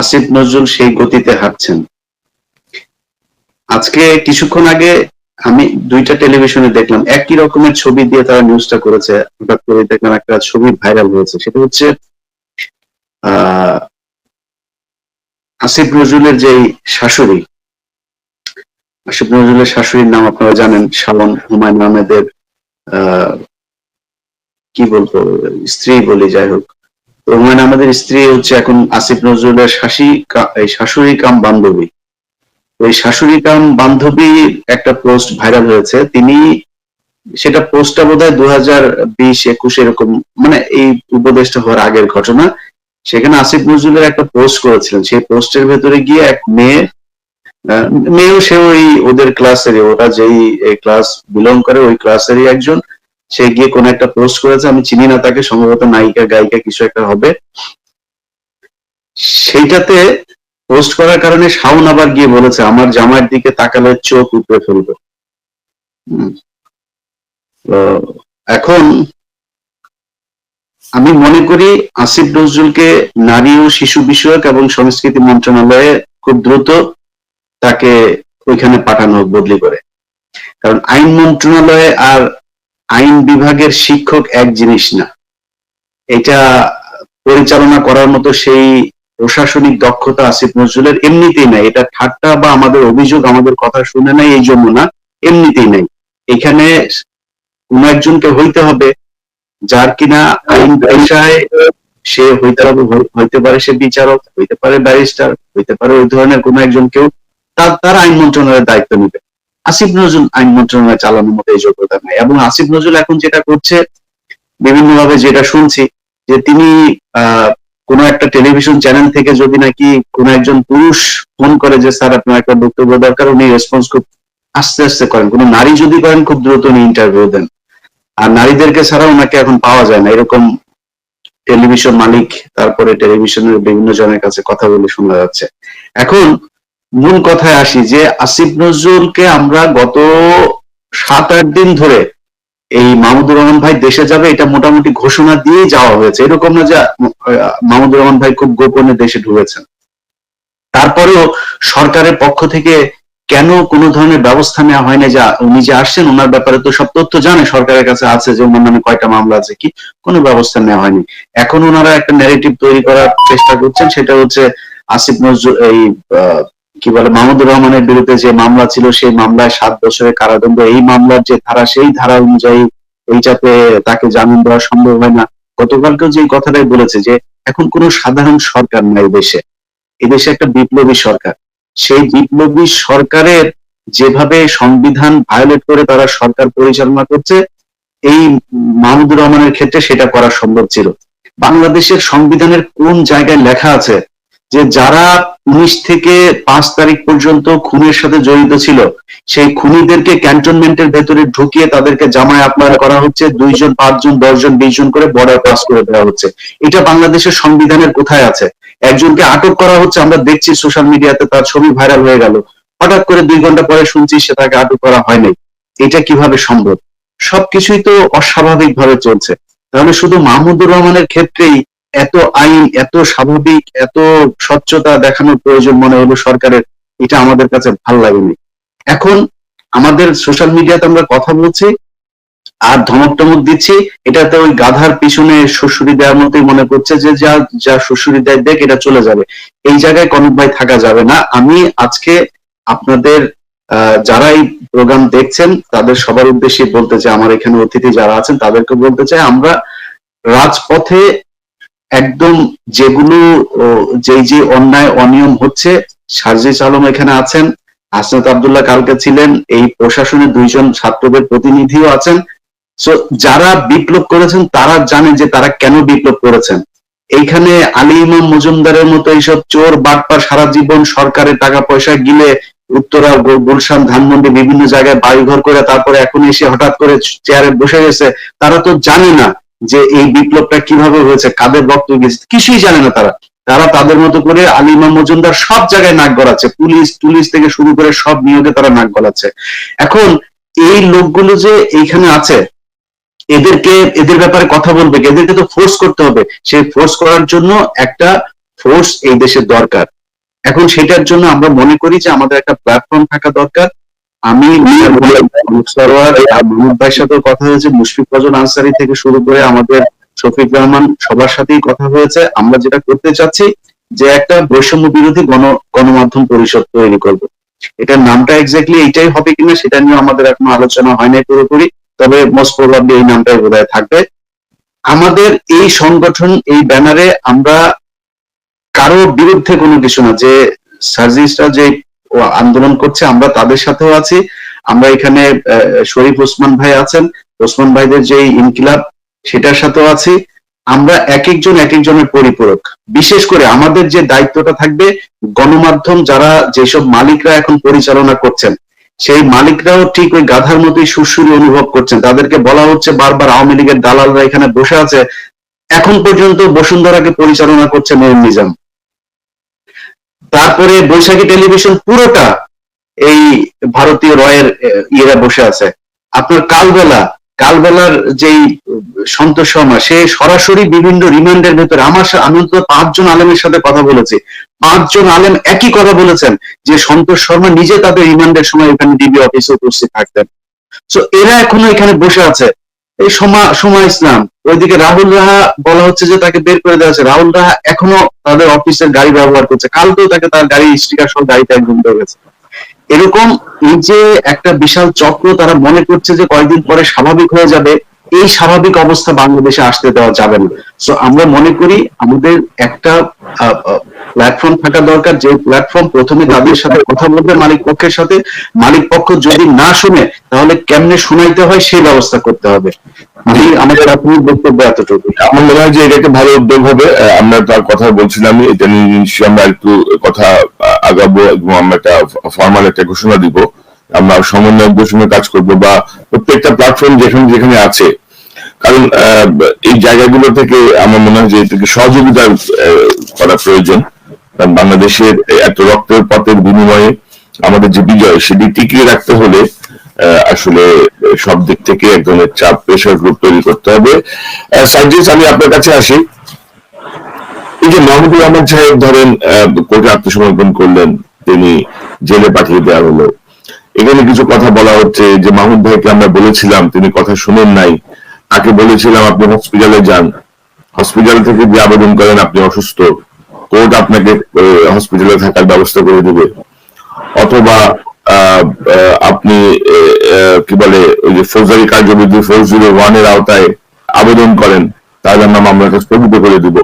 আসিফ নজরুল সেই গতিতে হাঁটছেন। আজকে কিছুক্ষণ আগে আমি দুইটা টেলিভিশনে দেখলাম, একই রকমের ছবি দিয়ে তারা নিউজটা করেছে। হঠাৎ করে দেখলাম একটা ছবি ভাইরাল হয়েছে, সেটা হচ্ছে আসিফ নজরুলের যে শাশুড়ি। আসিফ নজরুলের শাশুড়ির নাম আপনারা জানেন, শালন হুমায়ুন আহমেদের, আহ, কি বলব, স্ত্রী বলি, যাই হোক। তো হুমায়ুন আহমেদের স্ত্রী হচ্ছে এখন আসিফ নজরুলের এই শাশুড়ি কাম বান্ধবী। ওই শাশুড়ি কাম বান্ধবী একটা পোস্ট ভাইরাল হয়েছে। তিনি সেটা পোস্টটা বোধ হয় দু হাজার বিশ একুশ এরকম মানে এই উপদেশটা হওয়ার আগের ঘটনা। সেখানে আসিফ নজরুলের একটা পোস্ট করেছিলেন। সেই পোস্টের ভেতরে গিয়ে এক মেয়ে মেয়েও সে ওই ওদের ক্লাসেরই ওরা যেই ক্লাস বিলং করে, ওই ক্লাসেরই একজন। সে গিয়ে কোন একটা পোস্ট করেছে, আমি চিনি না তাকে, সম্ভবত নায়িকা, গায়িকা কিছু একটা হবে। সেইটাতে পোস্ট করার কারণে শাওন আবার গিয়ে বলেছে, আমার জামার দিকে তাকালে চোখ উপরে ফেলবে। এখন আমি মনে করি আসিফ নজরুলকে নারী ও শিশু বিষয়ক এবং সংস্কৃতি মন্ত্রণালয়ে খুব দ্রুত তাকে ওইখানে পাঠানো বদলি করে। কারণ আইন মন্ত্রণালয়ে আর আইন বিভাগের শিক্ষক এক জিনিস না। এটা পরিচালনা করার মতো সেই প্রশাসনিক দক্ষতা আসিফ নজরুলের এমনিতেই নাই। এটা ঠাট্টা বা আমাদের অভিযোগ, আমাদের কথা শুনে নাই এই জন্য না, এমনিতেই নাই। এখানে কোন একজনকে হইতে হবে, যার কিনা আইন পেশায় সে হইতে হবে, হইতে পারে সে বিচারক, হইতে পারে ব্যারিস্টার, হইতে পারে ওই ধরনের কোন একজন কেউ, তার তার আইন মন্ত্রণালয়ের দায়িত্ব নিবে। আসিফ নজরুল আইন মন্ত্রণালয় চালানোর মতো এই যোগ্যতা নাই। এবং আসিফ নজরুল এখন যেটা করছে বিভিন্ন ভাবে যেটা শুনছি, যে তিনি কোনো একটা টেলিভিশন চ্যানেল থেকে যদি নাকি কোনো একজন পুরুষ ফোন করে যে, স্যার, আপনার একটা বক্তব্য দরকার, উনি রেসপন্স খুব আস্তে আস্তে করেন। কোনো নারী যদি করেন, খুব দ্রুত উনি ইন্টারভিউ দেন। আর নারীদেরকে ছাড়া ওনাকে এখন পাওয়া যায় না। এরকম টেলিভিশন মালিক, তারপরে টেলিভিশনের বিভিন্ন জনের কাছে কথা বলে শোনা যাচ্ছে। এখন মূল কথায় আসি যে আসিফ নজরুলকে আমরা গত সাত, আট দিন ধরে এই মাহমুদুর রহমান ভাই দেশে যাবে, এটা মোটামুটি ঘোষণা দিয়ে যাওয়া হয়েছে। এরকম না যে মাহমুদুর রহমান ভাই খুব গোপনে দেশে ঢুকেছেন। তারপরেও সরকারের পক্ষ থেকে কেন কোনো ধরনের ব্যবস্থা নেওয়া হয় না যে, উনি যে আসছেন, ওনার ব্যাপারে তো সব তথ্য জানে, সরকারের কাছে আছে যে ওনার নামে কয়টা মামলা আছে কি, কোনো ব্যবস্থা নেওয়া হয়নি। এখন ওনারা একটা ন্যারেটিভ তৈরি করার চেষ্টা করছেন, সেটা হচ্ছে আসিফ নজরুল, এই কি বলে, মাহমুদুর রহমানের বিরুদ্ধে যে মামলা ছিল, সেই মামলায় সাত বছরের কারাদণ্ড। এই মামলার যে ধারা, সেই ধারা অনুযায়ী এইটাতে তাকে জামিন দেওয়া সম্ভব হয় না। গতকালকেও যে কথাটাই বলেছে যে, এখন কোনো সাধারণ সরকার নাই দেশে। এদেশে একটা বিপ্লবী সরকার। সেই বিপ্লবী সরকারের যেভাবে সংবিধান ভায়োলেট করে তারা সরকার পরিচালনা করছে, এই মাহমুদুর রহমানের ক্ষেত্রে সেটা করা সম্ভব ছিল। বাংলাদেশের সংবিধানের কোন জায়গায় লেখা আছে যে যারা উনিশ থেকে পাঁচ তারিখ পর্যন্ত খুনের সাথে জড়িত ছিল, সেই খুনিদেরকে ক্যান্টনমেন্টের ভেতরে ঢুকিয়ে তাদেরকে জামায় আপ্যায়ন করা হচ্ছে। দুইজন, পাঁচজন, দশজন বিশ জন করে বর্ডার পাস করে দেওয়া হচ্ছে। এটা বাংলাদেশের সংবিধানের কোথায় আছে? একজনকে আটক করা হচ্ছে, আমরা দেখছি সোশ্যাল মিডিয়াতে তার ছবি ভাইরাল হয়ে গেল। হঠাৎ করে দুই ঘণ্টা পরে শুনছি সে তাকে আটক করা হয়নি। এটা কীভাবে সম্ভব? সবকিছুই তো অস্বাভাবিক ভাবে চলছে। তাহলে শুধু মাহমুদুর রহমানের ক্ষেত্রেই এত আইন, এত স্বাভাবিক, এত স্বচ্ছতা দেখানোর প্রয়োজন মনে হলো সরকারের, এটা আমাদের কাছে ভালো লাগেনি। এখন আমাদের সোশ্যাল মিডিয়াতে আমরা কথা বলছি, আর ধমক টমক দিচ্ছি, এটাতে ওই গাধার পিছনে শ্বশুরি দেওয়ার মতোই মনে করছে যে যা যা শ্বশুরি দেয় দেখ, এটা চলে যাবে। এই জায়গায় কনক ভাই থাকা যাবে না। আমি আজকে আপনাদের যারা এই প্রোগ্রাম দেখছেন, তাদের সবার উদ্দেশ্যে বলতে চাই, আমার এখানে অতিথি যারা আছেন, তাদেরকে বলতে চাই, আমরা রাজপথে একদম যেগুলো যেই যে অন্যায়, অনিয়ম হচ্ছে সার্জিস আলম এখানে আছেন হাসনাত আবদুল্লাহ কালকে ছিলেন, এই প্রশাসনের দুইজন ছাত্রদের প্রতিনিধিও আছেন। সো যারা বিপ্লব করেছেন, তারা জানে যে তারা কেন বিপ্লব করেছেন। এইখানে আলী ইমাম মজুমদারের মতো এইসব চোর, বাটপার, সারা জীবন সরকারের টাকা পয়সা গিলে উত্তরা গুলশান, ধানমন্ডি বিভিন্ন জায়গায় বাড়িঘর করে তারপরে এখন এসে হঠাৎ করে চেয়ারে বসে গেছে, তারা তো জানে না। যে এই বিপ্লবটা কীভাবে হয়েছে, কাদের রক্ত গেছে, কিছুই জানে না তারা। তারা তাদের মতো করে আলী ইমাম মজুমদার সব জায়গায় নাক গলাচ্ছে। পুলিশ পুলিশ থেকে শুরু করে সব নিয়োগে তারা নাক গলাচ্ছে। এখন এই লোকগুলো যে এইখানে আছে, এদেরকে, এদের ব্যাপারে কথা বলবে, এদেরকে তো ফোর্স করতে হবে। সেই ফোর্স করার জন্য একটা ফোর্স এই দেশের দরকার। এখন সেটার জন্য আমরা মনে করি যে আমাদের একটা প্ল্যাটফর্ম থাকা দরকার। আমি সরোয়ার মাহমুদ ভাইয়ের সাথেও কথা হয়েছে। মুশফিক ফজল আনসারি থেকে শুরু করে আমাদের শফিক রহমান সবার সাথেই কথা হয়েছে। আমরা যেটা করতে চাচ্ছি যে একটা বৈষম্য বিরোধী গণ গণমাধ্যম পরিষদ তৈরি করব। এটার নামটা এক্স্যাক্টলি এইটাই হবে কিনা সেটা নিয়ে আমাদের এখনও আলোচনা হয় নাই পুরোপুরি। তবে মোস্ট প্রবাবলি এই নামটাই বোধহয় থাকবে। আমাদের এই সংগঠন এই ব্যানারে আমরা কারও বিরুদ্ধে কোনো কিছু না যে সার্জিসরা যে আন্দোলন করছে, আমরা তাদের সাথেও আছি। আমরা এখানে শরীফ ওসমান ভাই আছেন। ওসমান ভাইদের যে ইনকিলাব, সেটার সাথেও আছি। আমরা এক একজন এক একজনের পরিপূরক। বিশেষ করে আমাদের যে দায়িত্বটা থাকবে, গণমাধ্যম যারা যেসব মালিকরা এখন পরিচালনা করছেন, সেই মালিকরাও ঠিক ওই গাধার মতোই সুরসুরি অনুভব করছেন। তাদেরকে বলা হচ্ছে বারবার আওয়ামী লীগের দালালরা এখানে বসে আছে। এখন পর্যন্ত বসুন্ধরাকে পরিচালনা করছে নয়ন নিজাম। তারপরে বৈশাখী টেলিভিশন পুরোটা এই ভারতীয় রয়ের ইয়েরা বসে আছে। আপনার কালবেলা, কালবেলার যেই, সন্তোষ শর্মা, সে সরাসরি বিভিন্ন রিমান্ডের ভেতরে, আমার আমি অন্তত পাঁচজন আলেমের সাথে কথা বলেছি। পাঁচজন আলেম একই কথা বলেছেন যে সন্তোষ শর্মা নিজে তাদের রিমান্ডের সময় এখানে ডিবি অফিসে উপস্থিত থাকতেন। তো এরা এখনও এখানে বসে আছে। এই সমা সময় ইসলাম। ওইদিকে রাহুল রাহা বলা হচ্ছে যে তাকে বের করে দেওয়া হচ্ছে রাহুল রাহা এখনও তাদের অফিসের গাড়ি ব্যবহার করছে। কালকেও তাকে তার গাড়ি স্টিকার সহ গাড়িতে একদম গেছে এরকম এই যে একটা বিশাল চক্র তারা মনে করছে যে কয়েকদিন পরে স্বাভাবিক হয়ে যাবে। এই স্বাভাবিক অবস্থা বাংলাদেশে আসতে দেওয়া যাবে না। সো আমরা মনে করি আমাদের একটা প্ল্যাটফর্ম থাকা দরকার, যে প্ল্যাটফর্ম প্রথমে তাদের সাথে কথা বলবে মালিক পক্ষের সাথে, মালিক পক্ষ যদি না শুনে, তাহলে কেমনে শুনাইতে হয় সেই ব্যবস্থা করতে হবে। আমি আমাদের প্রাথমিক বক্তব্য এতটুকু। আমার মনে হয় যে এটা একটা ভালো উদ্যোগ হবে। আমরা তার কথা বলছিলাম এটা নিয়ে আমরা একটু কথা আগাবো এবং আমরা একটা ফর্মাল একটা ঘোষণা দিব। আমরা সমন্বয়ের সঙ্গে কাজ করব বা প্রত্যেকটা প্ল্যাটফর্ম যেখানে যেখানে আছে। কারণ এই জায়গাগুলো থেকে আমার মনে হয় যে এটাকে সহযোগিতা করা প্রয়োজন। কারণ বাংলাদেশের এত রক্তের পথের বিনিময়ে আমাদের যে বিজয়, সেটি টিকিয়ে রাখতে হলে আসলে সব দিক থেকে এক ধরনের চাপ প্রেশার গ্রুপ তৈরি করতে হবে। সার্জিস আমি আপনার কাছে আসি। এই যে মাহমুদুর রহমান সাহেব ধরেন কোর্টে আত্মসমর্পণ করলেন, তিনি জেলে পাঠিয়ে দেওয়া হলো। এখানে কিছু কথা বলা হচ্ছে যে মাহমুদ ভাইকে আমরা বলেছিলাম, তিনি কথা শুনেন নাই। তাকে বলেছিলাম, আপনি হসপিটালে যান। হসপিটাল থেকে যে আবেদন করেন, আপনি অসুস্থ। কোর্ট আপনাকে হসপিটালে থাকার ব্যবস্থা করে দেবে। অথবা আপনি কি বলে, ওই যে ফৌজদারি কার্যবিধি ফোর জিরো ওয়ানের আওতায় আবেদন করেন তাহলে আমরা মামলাটা স্থগিত করে দিব।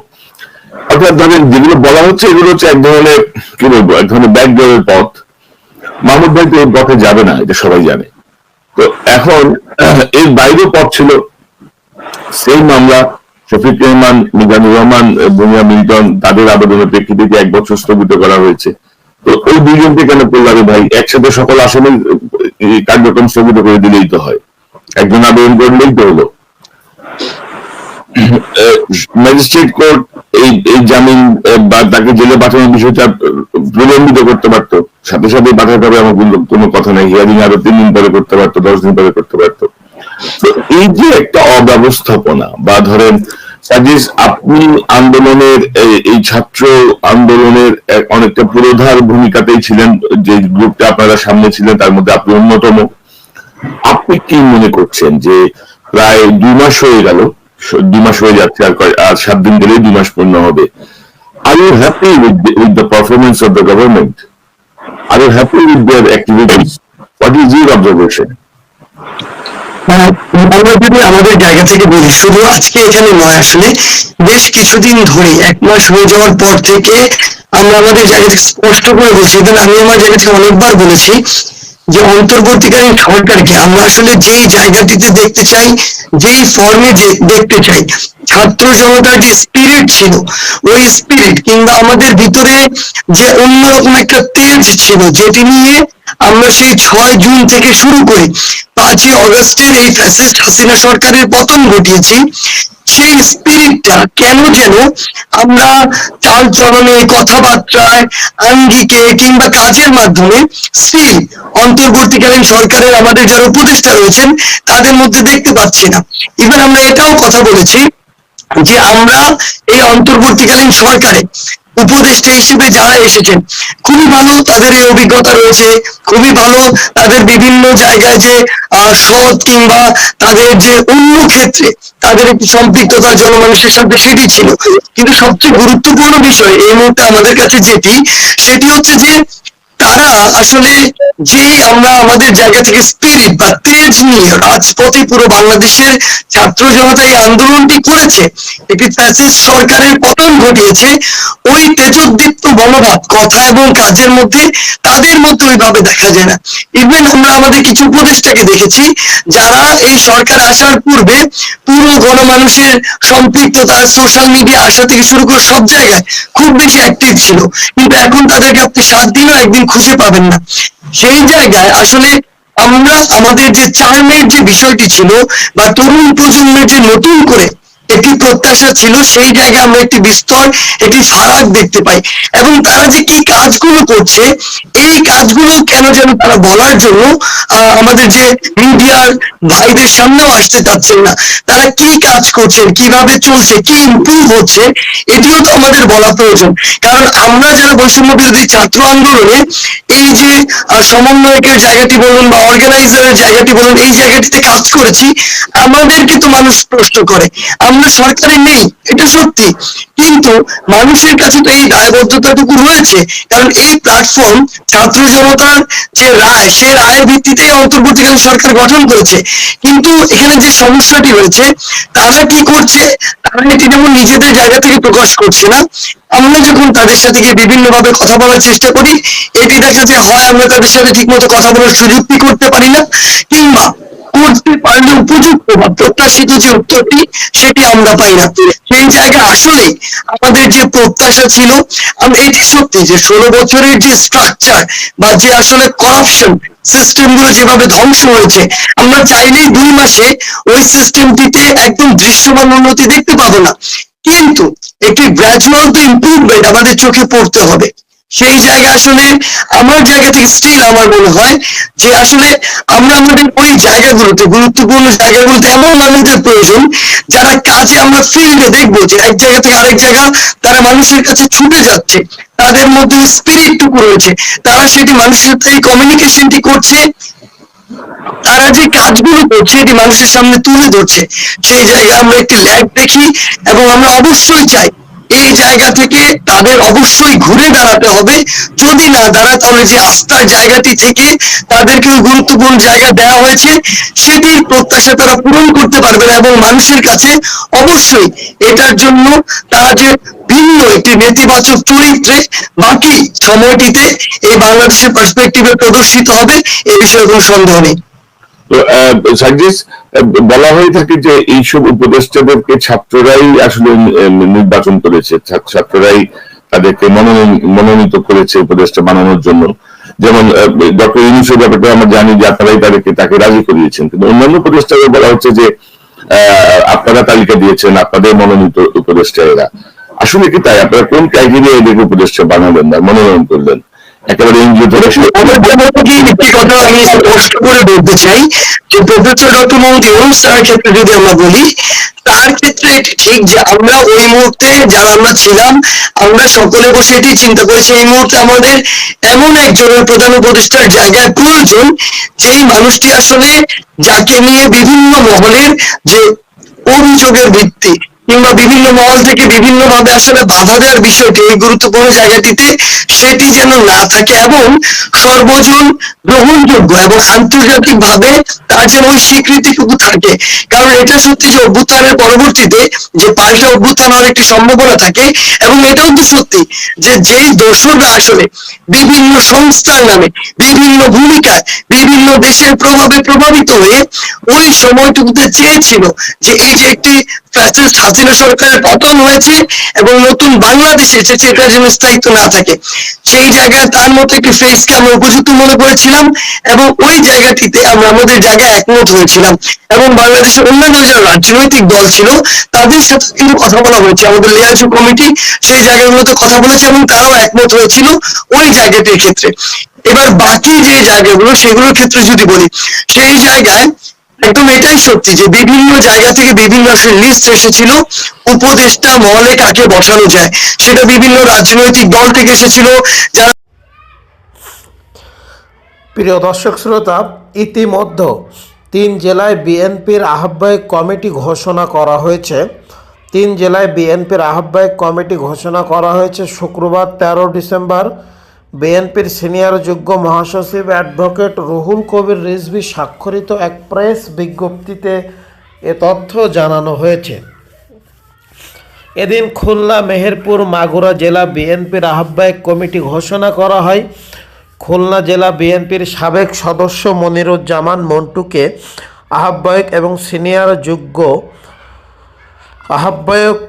অর্থাৎ ধরেন যেগুলো বলা হচ্ছে, এগুলো হচ্ছে এক ধরনের, কি বলব, এক ধরনের ব্যাকডোরের পথ। মাহমুদ ভাই তো পথে যাবে না, এটা সবাই জানে। তো এখন, এর বাইরেও পথ ছিল। সেই মামলা, শফিক রহমান মিজানুর রহমান, বুনিয়া মিল্টন, তাদের আবেদনের প্রেক্ষিতে এক বছর স্থগিত করা হয়েছে। তো ওই দুইজনকে কেন করলাম ভাই? একসাথে সকল এই কার্যক্রম স্থগিত করে দিলেই তো হয়। একজন আবেদন করলেই তো হলো। ম্যাজিস্ট্রেট কোর্ট এই এই জামিন বা তাকে জেলে পাঠানোর বিষয়টা প্রলম্বিত করতে পারতো। সাথে সাথে পাঠাতে হবে আমার কোনো- কথা নেই। হিয়ারিং আরও তিন দিন পরে করতে পারতো, দশ দিন পরে করতে পারতো। এই যে একটা অব্যবস্থাপনা, বা ধরেন আপনি আন্দোলনের, এই- ছাত্র আন্দোলনের অনেকটা পুরোধার ভূমিকাতেই ছিলেন, যে গ্রুপটা আপনারা সামনে ছিলেন, তার মধ্যে আপনি অন্যতম। আপনি কি মনে করছেন যে প্রায় দুই মাস হয়ে গেল দুই মাস হয়ে যাচ্ছে, আর আর সাত দিন গেলেই দুই মাস পূর্ণ হবে। Are you happy with the performance of the government are you happy with their activities what is your observation যদি আমাদের জায়গা থেকে বলি, শুধু আজকে এখানে নয় আসলে, বেশ কিছুদিন ধরে, এক মাস হয়ে যাওয়ার পর থেকে আমরা আমাদের জায়গা থেকে স্পষ্ট করে বলছি। আমি আমার জায়গা থেকে অনেকবার বলেছি যে অন্তর্বর্তীকালীন সরকারকে আমরা আসলে যেই জায়গাটিতে দেখতে চাই, যেই ফর্মে দেখতে চাই, ছাত্র জনতার যে স্পিরিট ছিল, ওই স্পিরিট কিংবা আমাদের ভিতরে যে অন্যরকম একটা তেজ ছিল, যেটি নিয়ে আমরা সেই ছয় জুন থেকে শুরু করে পাঁচই অগস্টের এই ফ্যাসিস্ট হাসিনা সরকারের পতন ঘটিয়েছি সেই স্পিরিটটা কেন যেন আমরা চাল চলনে কথাবার্তায়, আঙ্গিকে কিংবা কাজের মাধ্যমে স্টিল অন্তর্বর্তীকালীন সরকারের আমাদের যারা উপদেষ্টা রয়েছেন, তাদের মধ্যে দেখতে পাচ্ছি না। ইভেন আমরা এটাও কথা বলেছি যে আমরা এই অন্তর্বর্তীকালীন সরকারে উপদেষ্টা হিসেবে যারা এসেছেন, খুবই ভালো তাদের এই অভিজ্ঞতা রয়েছে, খুবই ভালো তাদের বিভিন্ন জায়গায় যে সৎ কিংবা তাদের যে অন্য ক্ষেত্রে তাদের সম্পৃক্ততা, জনমানুষের সাথে সেটি ছিল। কিন্তু সবচেয়ে গুরুত্বপূর্ণ বিষয় এই মুহূর্তে আমাদের কাছে যেটি, সেটি হচ্ছে যে তারা আসলে যে আমরা আমাদের জায়গা থেকে স্পিরিট বা তেজ নিয়ে রাজপথে পুরো বাংলাদেশের ছাত্র জনতা এই আন্দোলনটি করেছে, একটি ফ্যাসিস্ট সরকারের পতন ঘটিয়েছে, ওই তেজোদ্দীপ্ত মনোভাব, কথা এবং কাজের মধ্যে তাদের মধ্যে ওইভাবে দেখা যায় না। ইভেন আমরা আমাদের কিছু উপদেষ্টাকে দেখেছি, যারা এই সরকার আসার পূর্বে পুরো গণমানুষের সম্পৃক্ততা সোশ্যাল মিডিয়া আসা থেকে শুরু করে সব জায়গায় খুব বেশি অ্যাক্টিভ ছিল। কিন্তু এখন তাদেরকে আপনি সাত দিনও একদিন খুঁজে পাবেন না। সেই জায়গায় আসলে আমরা আমাদের যে চার্মের যে বিষয়টি ছিল বা তরুণ প্রজন্মের যে নতুন করে একটি প্রত্যাশা ছিল, সেই জায়গায় আমরা একটি বিস্তর, একটি ফারাক দেখতে পাই। এবং তারা যে কি কাজগুলো করছে, এই কাজগুলো কেন যেন তারা বলার জন্য আমাদের যে মিডিয়ার ভাইদের সামনেও আসতে চাচ্ছেন না। তারা কি কাজ করছেন, কীভাবে চলছে, কি ইমপ্রুভ হচ্ছে, এটিও তো আমাদের বলা প্রয়োজন। কারণ আমরা যারা বৈষম্য বিরোধী ছাত্র আন্দোলনে, এই যে সমন্বয়কের জায়গাটি বলুন বা অর্গানাইজারের জায়গাটি বলুন, এই জায়গাটিতে কাজ করেছি, আমাদেরকে তো মানুষ প্রশ্ন করে। আমরা সরকারে নেই, এটা সত্যি। কিন্তু মানুষের কাছে তো এই দায়বদ্ধতাটুকু রয়েছে, কারণ এই প্ল্যাটফর্ম ছাত্র জনতার যে রায় সে রায়ের ভিত্তিতে অন্তর্বর্তীকালীন সরকার গঠন করেছে। কিন্তু এখানে যে সমস্যাটি রয়েছে, তারা কি করছে? তারা এটি যেমন নিজেদের জায়গা থেকে প্রকাশ করছে না আমরা যখন তাদের সাথে গিয়ে বিভিন্ন ভাবে কথা বলার চেষ্টা করি, এটি দেখা যায় হয়, আমরা তাদের সাথে ঠিকমতো কথা বলার সুযোগটি করতে পারি না, কিংবা করতে পারলে উপযুক্ত বা প্রত্যাশিত যে উত্তরটি সেটি আমরা পাই না। সেই জায়গায় আসলে আমাদের যে প্রত্যাশা ছিল এটি সত্যি যে ষোলো বছরের যে স্ট্রাকচার বা যে আসলে করাপশন সিস্টেমগুলো যেভাবে ধ্বংস হয়েছে, আমরা চাইলেই দুই মাসে ওই সিস্টেমটিতে একদম দৃশ্যমান উন্নতি দেখতে পাবো না। কিন্তু একটি গ্রাজুয়াল তো ইম্প্রুভমেন্ট আমাদের চোখে পড়তে হবে। সেই জায়গা আসলে আমার জায়গা থেকে স্টিল আমার মনে হয় যে আসলে আমরা আমাদের ওই জায়গাগুলোতে, গুরুত্বপূর্ণ জায়গাগুলোতে এমন মানুষদের প্রয়োজন যারা কাজে আমরা ফিল্ডে দেখব যে এক জায়গা থেকে আরেক জায়গা তারা মানুষের কাছে ছুটে যাচ্ছে, তাদের মধ্যে স্পিরিটটুকু রয়েছে, তারা সেটি মানুষের সাথে কমিউনিকেশনটি করছে, তারা যে কাজগুলো করছে এটি মানুষের সামনে তুলে ধরছে, সেই জায়গায় আমরা একটি ল্যাব দেখি এবং আমরা অবশ্যই চাই এই জায়গা থেকে তাদের অবশ্যই ঘুরে দাঁড়াতে হবে। যদি না দাঁড়ায়, তাহলে যে আস্থার জায়গাটি থেকে তাদেরকে গুরুত্বপূর্ণ জায়গা দেওয়া হয়েছে, সেটির প্রত্যাশা তারা পূরণ করতে পারবে না এবং মানুষের কাছে অবশ্যই এটার জন্য তারা যে ভিন্ন একটি নেতিবাচক চরিত্রে বাকি সময়টিতে এই বাংলাদেশের পার্সপেক্টিভে প্রদর্শিত হবে, এ বিষয়ে কোনো সন্দেহ নেই। সার্জিস বলা হয়ে থাকে যে এইসব উপদেষ্টাদেরকে ছাত্ররাই আসলে নির্বাচন করেছে। ছাত্ররাই তাদেরকে মনোনীত করেছে উপদেষ্টা বানানোর জন্য। যেমন ডক্টর ইউনুসের ব্যাপারটা আমরা জানি যে আপনারাই তাদেরকে, তাকে রাজি করিয়েছেন। কিন্তু অন্যান্য উপদেষ্টাদের বলা হচ্ছে যে আপনারা তালিকা দিয়েছেন, আপনাদের মনোনীত উপদেষ্টা এরা। আসলে কি তাই? আপনারা কোন ক্রাইটেরিয়া এদেরকে উপদেষ্টা বানালেন না মনোনয়ন করলেন? একেবারে কথা আমি স্পষ্ট করে বলতে চাই যে প্রফেসর ডক্টর মোহাম্মদ ইউনুস ক্ষেত্রে যদি আমরা বলি, তার ক্ষেত্রে ঠিক যে আমরা ওই মুহূর্তে যারা আমরা ছিলাম, আমরা সকলে বসে এটি চিন্তা করেছি, এই মুহূর্তে আমাদের এমন একজনের প্রধান উপদেষ্টার জায়গায় প্রয়োজন যেই মানুষটি আসলে যাকে নিয়ে বিভিন্ন মহলের যে অভিযোগের ভিত্তি কিংবা বিভিন্ন মহল থেকে বিভিন্ন ভাবে আসলে বাধা দেওয়ার বিষয়টি এই গুরুত্বপূর্ণ জায়গাটিতে সেটি যেন না থাকে এবং সর্বজন গ্রহণযোগ্য এবং আন্তর্জাতিক ভাবে তার যেন ওই স্বীকৃতিটুকু থাকে। কারণ এটা সত্যি যে অভ্যুত্থানের পরবর্তীতে যে পাল্টা অভ্যুত্থান হওয়ার একটি সম্ভাবনা থাকে এবং এটাও তো সত্যি যে যেই দোষররা আসলে বিভিন্ন সংস্থার নামে বিভিন্ন ভূমিকায় বিভিন্ন দেশের প্রভাবে প্রভাবিত হয়ে ওই সময়টুকুতে চেয়েছিল যে এই যে একটি ফ্যাসিস্ট হাসিনা সরকারের পতন হয়েছে এবং নতুন বাংলাদেশ এসেছে এটা যেন স্থায়িত্ব না থাকে, সেই জায়গায় তার মতো একটি ফেসকে আমরা উপযুক্ত মনে করেছিলাম এবং ওই জায়গাটিতে আমরা আমাদের জায়গায় একমত হয়েছিলাম। এবং বাংলাদেশের অন্যান্য যারা রাজনৈতিক দল ছিল, তাদের সাথে কিন্তু কথা বলা হয়েছে। আমাদের লিয়াজু কমিটি সেই জায়গাগুলোতে কথা বলেছে এবং তারাও একমত হয়েছিল ওই জায়গাটির ক্ষেত্রে। এবার বাকি যে জায়গাগুলো, সেগুলোর ক্ষেত্রে যদি বলি, সেই জায়গায় একদম এটাই সত্যি যে বিভিন্ন জায়গা থেকে বিভিন্ন আসলে লিস্ট এসেছিল, উপদেষ্টা মহলে কাকে বসানো যায়, সেটা বিভিন্ন রাজনৈতিক দল থেকে এসেছিল, যারা প্রিয় দর্শক শ্রোতা, ইতিমধ্যে তিন জেলায় বিএনপির আহ্বায়ক কমিটি ঘোষণা করা হয়েছে। তিন জেলায় বিএনপির আহ্বায়ক কমিটি ঘোষণা করা হয়েছে শুক্রবার তেরো ডিসেম্বর। বিএনপির সিনিয়র যোগ্য মহাসচিব অ্যাডভোকেট রুহুল কবির রিজভি স্বাক্ষরিত এক প্রেস বিজ্ঞপ্তিতে এ তথ্য জানানো হয়েছে। এদিন খুলনা, মেহেরপুর, মাগুরা জেলা বিএনপির আহ্বায়ক কমিটি ঘোষণা করা হয়। খুলনা জেলা বিএনপির সাবেক সদস্য মনিরুজ্জামান মন্টুকে আহ্বায়ক এবং সিনিয়র যুগ্ম আহ্বায়ক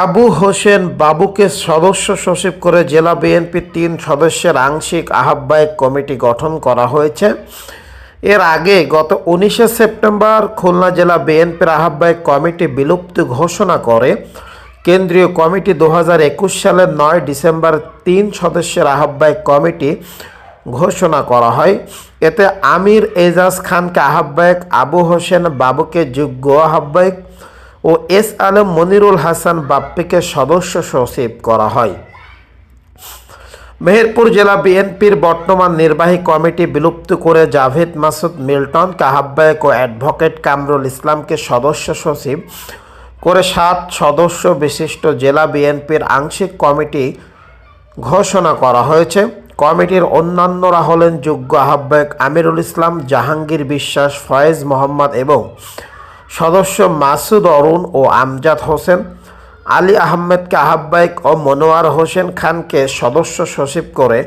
আবু হোসেন বাবুকে সদস্য সচিব করে জেলা বিএনপির তিন সদস্যের আংশিক আহ্বায়ক কমিটি গঠন করা হয়েছে। এর আগে গত উনিশে সেপ্টেম্বর খুলনা জেলা বিএনপির আহ্বায়ক কমিটি বিলুপ্ত ঘোষণা করে। কেন্দ্রীয় কমিটি দু হাজার একুশ সালের নয় ডিসেম্বর তিন সদস্যের আহ্বায়ক কমিটি ঘোষণা করা হয়। এতে আমির এজাজ খানকে আহ্বায়ক, আবু হোসেন বাবুকে যোগ্য আহ্বায়ক ও এস আলম মনিরুল হাসান বাপ্পিকে সদস্য সচিব করা হয়। মেহেরপুর জেলা বিএনপির বর্তমান নির্বাহী কমিটি বিলুপ্ত করে জাভেদ মাসুদ মিল্টনকে আহ্বায়ক ও অ্যাডভোকেট কামরুল ইসলামকে সদস্য সচিব করে সাত সদস্য বিশিষ্ট জেলা বিএনপির আংশিক কমিটি ঘোষণা করা হয়েছে। কমিটির অন্যান্যরা হলেন যোগ্য আহ্বায়ক আমিরুল ইসলাম, জাহাঙ্গীর বিশ্বাস, ফয়েজ মোহাম্মদ এবং সদস্য মাসুদ অরুণ ও আমজাদ হোসেন, আলী আহমেদকে আহ্বায়ক ও মনোয়ার হোসেন খানকে সদস্য সচিব করে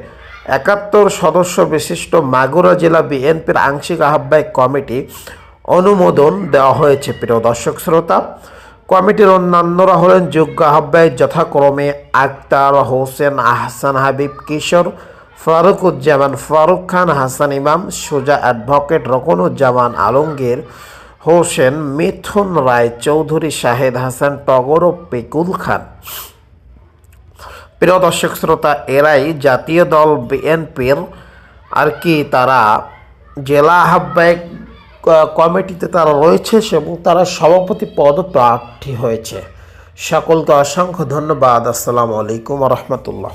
একাত্তর সদস্য বিশিষ্ট মাগুরা জেলা বিএনপির আংশিক আহ্বায়ক কমিটি অনুমোদন দেওয়া হয়েছে। প্রিয় দর্শক শ্রোতা, কমিটির অন্যান্যরা হলেন যোগ্য আহ্বায়ক যথাক্রমে আক্তার হোসেন, আহসান হাবিব কিশোর, ফারুকুজ্জামান ফারুক খান, হাসান ইমাম, সোজা অ্যাডভোকেট রকনুজ্জামান আলমগীর হোসেন মিথুন রায় চৌধুরী শাহেদ হাসান টগর ও পেকুল খান। প্রিয় দর্শক শ্রোতা, এরাই জাতীয় দল বিএনপির। আর কি তারা জেলা আহ্বায়ক কমিটিতে তারা রয়েছে এবং তারা সভাপতি পদ প্রার্থী হয়েছে। সকলকে অসংখ্য ধন্যবাদ। আসসালামু আলাইকুম রহমতুল্লাহ।